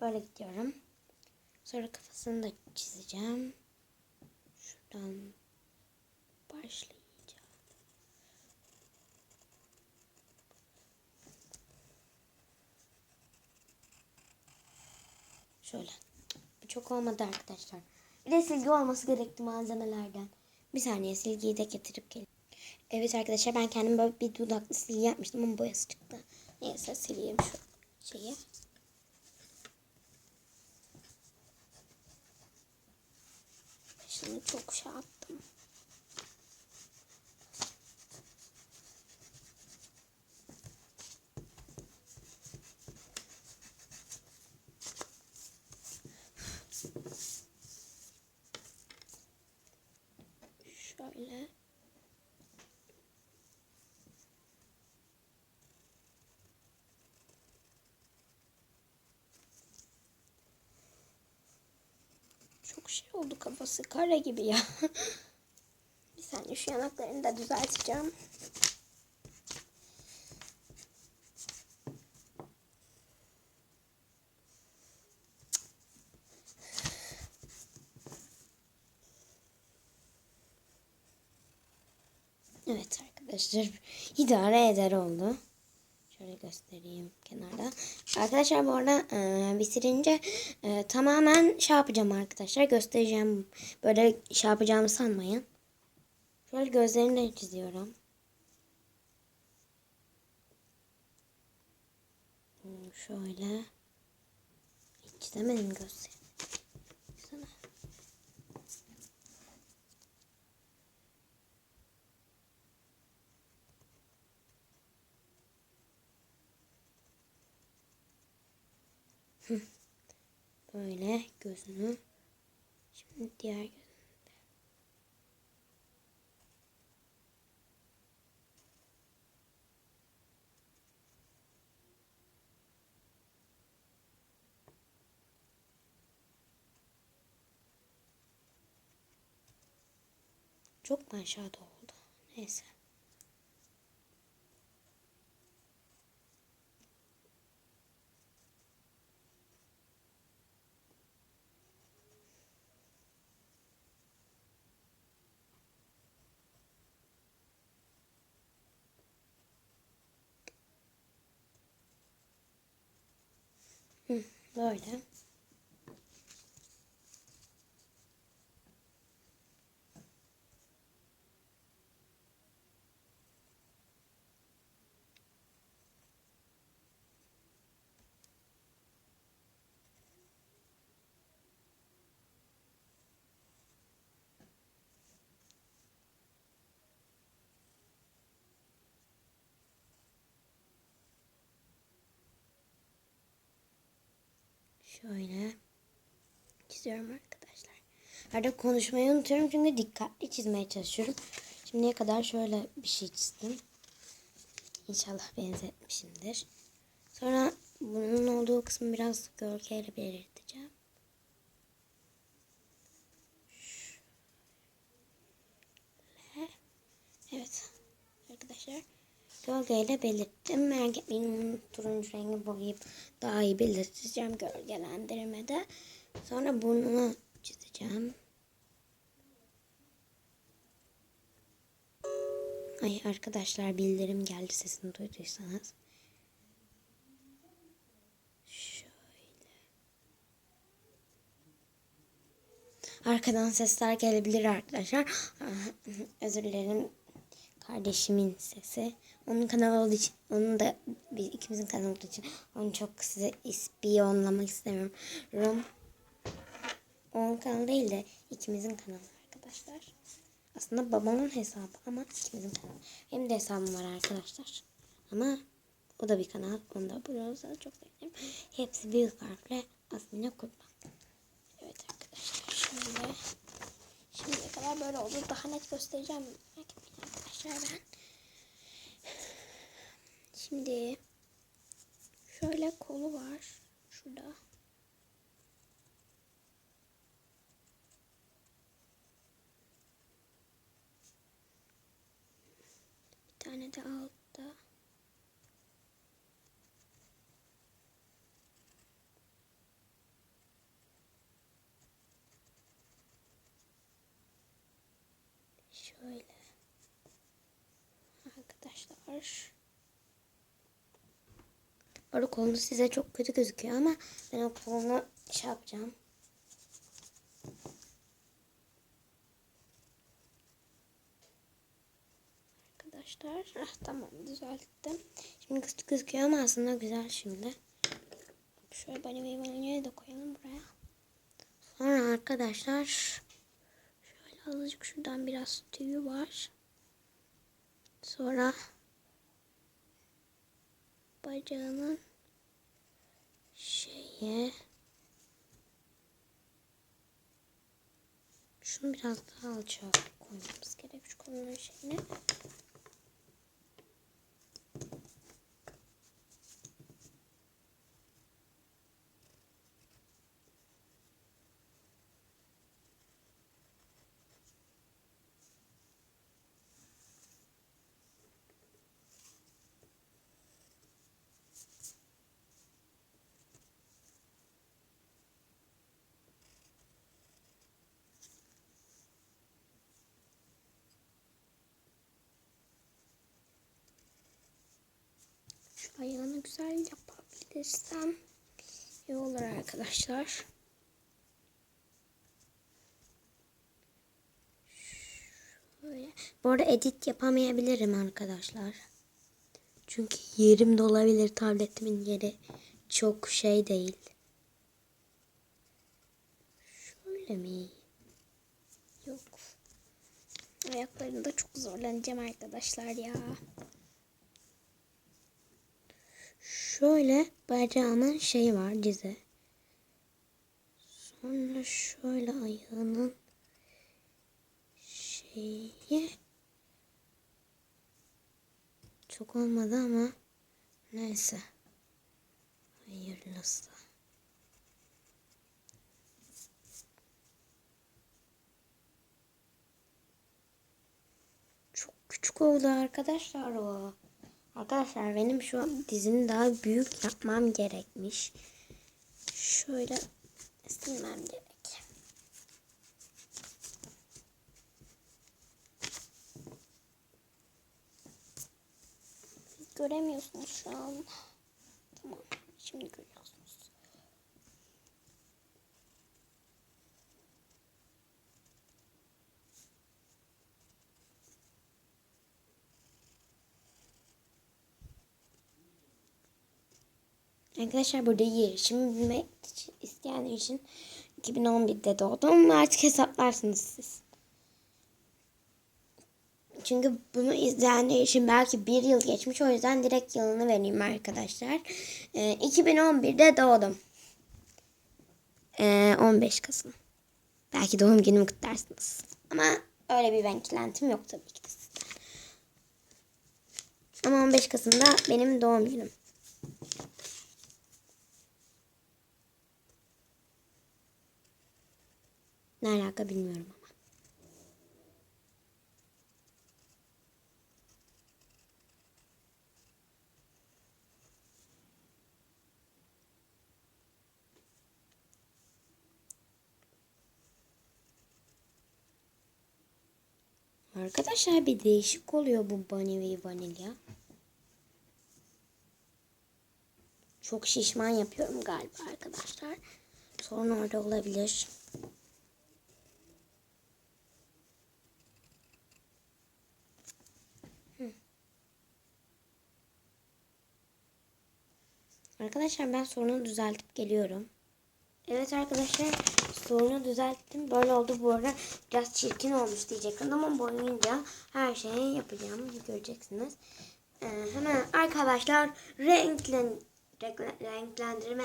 Böyle gidiyorum. Sonra kafasını da çizeceğim. Şuradan başlayacağım. Şöyle. Bu çok olmadı arkadaşlar. Bir de silgi olması gerekti malzemelerden. Bir saniye silgiyi de getirip gelin. Evet arkadaşlar ben kendim böyle bir dudaklı silgi yapmıştım ama boyası çıktı. Neyse sileyim şu şeyi. Şimdi çok şey yaptım. Şöyle. Çok şey oldu kafası kare gibi ya. Bir saniye şu yanaklarını da düzelteceğim. Evet arkadaşlar idare eder oldu. Şöyle göstereyim kenarda. Arkadaşlar bu arada e, bitirince e, tamamen şey yapacağım arkadaşlar. Göstereceğim. Böyle şey yapacağımı sanmayın. Şöyle gözlerini çiziyorum. Hmm, Şöyle. Hiç çizemedim gözlerini. Böyle gözünü. Şimdi diğer gözünü. Çok aşağıda oldu? Neyse. Böyle. Şöyle çiziyorum arkadaşlar. Arada konuşmayı unutuyorum çünkü dikkatli çizmeye çalışıyorum. Şimdiye kadar şöyle bir şey çizdim. İnşallah benzetmişimdir. Sonra bunun olduğu kısmı biraz gölgeyle belirteceğim. Şöyle. Evet arkadaşlar gölgeyle belirttim. Merak etmeyin onun turuncu rengi boyayıp daha iyi belirteceğim gölgelendirmede. Sonra burnunu çizeceğim. Ay arkadaşlar bildirim geldi sesini duyduysanız. Şöyle. Arkadan sesler gelebilir arkadaşlar. Özür dilerim. Kardeşimin sesi. Onun kanalı olduğu için, onun da biz ikimizin kanalı olduğu için onu çok size ispiyonlamak istemiyorum. Onun kanalı değil de ikimizin kanalı arkadaşlar. Aslında babamın hesabı ama ikimizin kanalı. Benim de hesabım var arkadaşlar. Ama o da bir kanal. Onu da burada çok beğenirim. Hepsi büyük harfle Asmine Kurban. Evet arkadaşlar şöyle. Şimdiye kadar böyle oldu. Daha net göstereceğim. Merak arkadaşlar ben. Şimdi şöyle kolu var. Şurada. Nerede altta? Şöyle. Bu arada kolunu size çok kötü gözüküyor ama ben o kolunu şey yapacağım. Arkadaşlar ah, tamam düzelttim. Şimdi kötü gözüküyor ama aslında güzel şimdi. Şöyle bani ve vanilya da koyalım buraya. Sonra arkadaşlar şöyle azıcık şuradan biraz tüyü var. Sonra bacağının şeye şunu biraz daha alçağa koymamız gerek şu kolunun şeyini. Ayağını güzel yapabilirsem iyi olur arkadaşlar. Şöyle. Bu arada edit yapamayabilirim arkadaşlar. Çünkü yerim de olabilir. Tabletimin yeri çok şey değil. Şöyle mi? Yok. Ayaklarında çok zorlanacağım arkadaşlar ya. Şöyle bacağının şeyi var dizi. Sonra şöyle ayağının şeyi çok olmadı ama neyse. Hayırlısı. Çok küçük oldu arkadaşlar o. Arkadaşlar benim şu dizini daha büyük yapmam gerekmiş. Şöyle silmem gerek. Göremiyorsunuz şu an. Tamam. Şimdi görüyorsunuz. Arkadaşlar burada yarışımı bilmek isteyenler için 2011'de doğdum. Artık hesaplarsınız siz. Çünkü bunu izleyenler için belki bir yıl geçmiş. O yüzden direkt yılını vereyim arkadaşlar. Ee, 2011'de doğdum. Ee, 15 Kasım. Belki doğum günümü kutlarsınız. Ama öyle bir beklentim yok tabii ki de sizden. Ama 15 Kasım'da benim doğum günüm. Ne alaka bilmiyorum ama. Arkadaşlar bir değişik oluyor bu bunny vanilya. Çok şişman yapıyorum galiba arkadaşlar. Sorun orada olabilir. Arkadaşlar ben sorunu düzeltip geliyorum. Evet arkadaşlar sorunu düzelttim. Böyle oldu bu arada biraz çirkin olmuş diyecektim ama boyunca her şeyi yapacağım göreceksiniz. Ee, hemen arkadaşlar renklen, renklen- renklendirme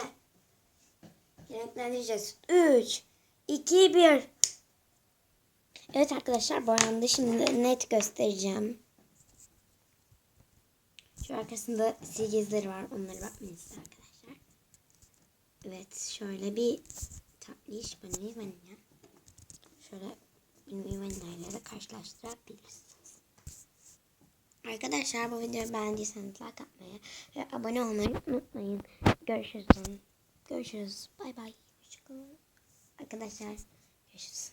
renklendireceğiz. 3 2 1 Evet arkadaşlar boyandı. Şimdi net göstereceğim. Şu arkasında silgi izleri var. Onlara bakmayın siz arkadaşlar. Evet şöyle bir tatlış vanilya vanilya. Şöyle vanilya ile de karşılaştırabilirsiniz. Arkadaşlar bu videoyu beğendiyseniz like atmayı ve abone olmayı unutmayın. Görüşürüz. Görüşürüz. Bay bay. Hoşçakalın. Arkadaşlar görüşürüz.